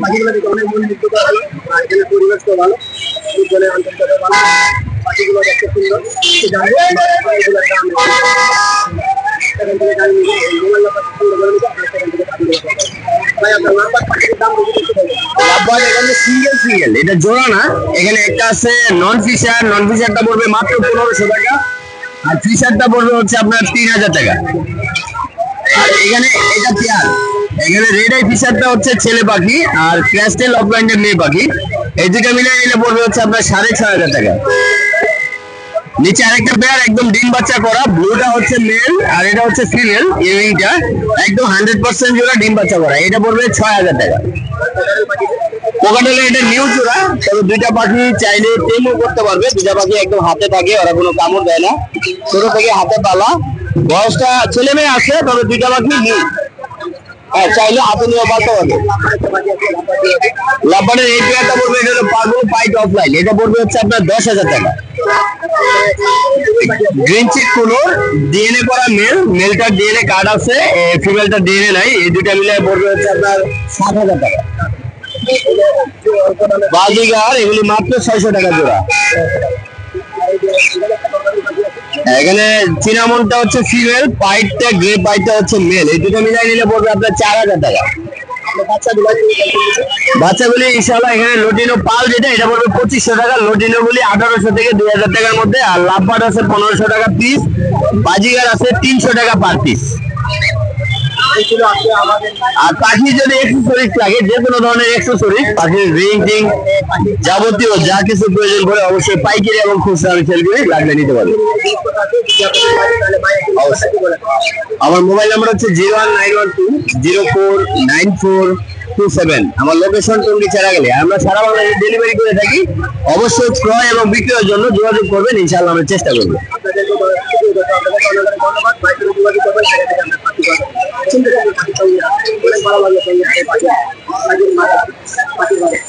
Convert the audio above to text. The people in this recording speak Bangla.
পাখিগুলো দেখে অনেক মন মুগ্ধ করা হলো আর এখানে ভালো আন্তর্জাতিক ভালো পাখিগুলো দেখতে সুন্দর সেখান থেকে গাড়ি নিয়ে সেখান থেকে পাখিগুলো ভাই আপনার নাম্বার এখানে সিঙ্গেল সিঙ্গেল এটা জোড়া না এখানে একটা আছে নন ফিশার নন ফিশারটা পড়বে মাত্র পনেরোশো টাকা। আর ফিশারটা পড়বে হচ্ছে আপনার তিন হাজার টাকা এখানে এটা পেয়ার এখানে রেড আই ফিশারটা হচ্ছে ছেলে পাখি আর ক্র্যাস্টেল অফলাইনের মেয়ে পাখি। এই দুটা মিলে নিলে পড়বে হচ্ছে আপনার সাড়ে ছয় হাজার টাকা। নিচে আরেকটা পেয়ার একদম ডিম বাচ্চা করা। ব্লুটা হচ্ছে মেল আর এটা হচ্ছে ফিমেল ইউরিংটা একদম হান্ড্রেড পার্সেন্ট জোড়া ডিম বাচ্চা করা। এটা পড়বে ছয় হাজার টাকা। এটা তবে দুইটা পাখি চাইলে করতে পারবে। দুইটা পাখি একদম হাতে থাকে, ওরা কোনো দেয় না। থেকে হাতে বয়সটা ছেলে মেয়ে আছে, তবে দুইটা পাখি নিউ হ্যাঁ চাইলে হাতে লাভবারের এই পেয়ারটা পড়বে, এটা হলো পাইট অফলাইন এটা পড়বে হচ্ছে আপনার দশ হাজার টাকা। গ্রিন ডিএনএ করা মেল ডিএনএ কার্ড আছে ডিএনএ নাই, এই মিলে পড়বে হচ্ছে আপনার সাত হাজার টাকা। এগুলি মাত্র ছয়শো টাকা জোড়া। এখানে চিনামনটা হচ্ছে ফিমেল পাইটটা গ্রে পাইটটা হচ্ছে মেল এই দুটো মিলাই নিলে পড়বে আপনার চার হাজার টাকা। বাচ্চাগুলি ইনশাল্লাহ এখানে লটিনো পাল যেটা এটা পড়বে পঁচিশশো টাকা। লটিনো গুলি আঠারোশো থেকে দুই হাজার টাকার মধ্যে। আর লাভবাট আছে পনেরোশো টাকা পিস বাজিগার আছে তিনশো টাকা পার পিস আর পাখি যদি এক্সেসরিজ লাগে যে কোনো ধরনের এক্সেসরিজ পাখির রিং টিং যাবতীয় যা কিছু প্রয়োজন পড়ে অবশ্যই পাইকারি এবং খুচরা আমি সেল করে লাগলে নিতে পারবে। আমার মোবাইল নাম্বার হচ্ছে zero one nine one two zero four nine four two seven আমার লোকেশন টঙ্গি ছাড়া গেলে। আমরা সারা বাংলাদেশে ডেলিভারি করে থাকি। অবশ্যই ক্রয় এবং বিক্রয়ের জন্য যোগাযোগ করবেন। ইনশাআল্লাহ আমরা চেষ্টা করব। para wanita yang hebat, makin marah, makin marah.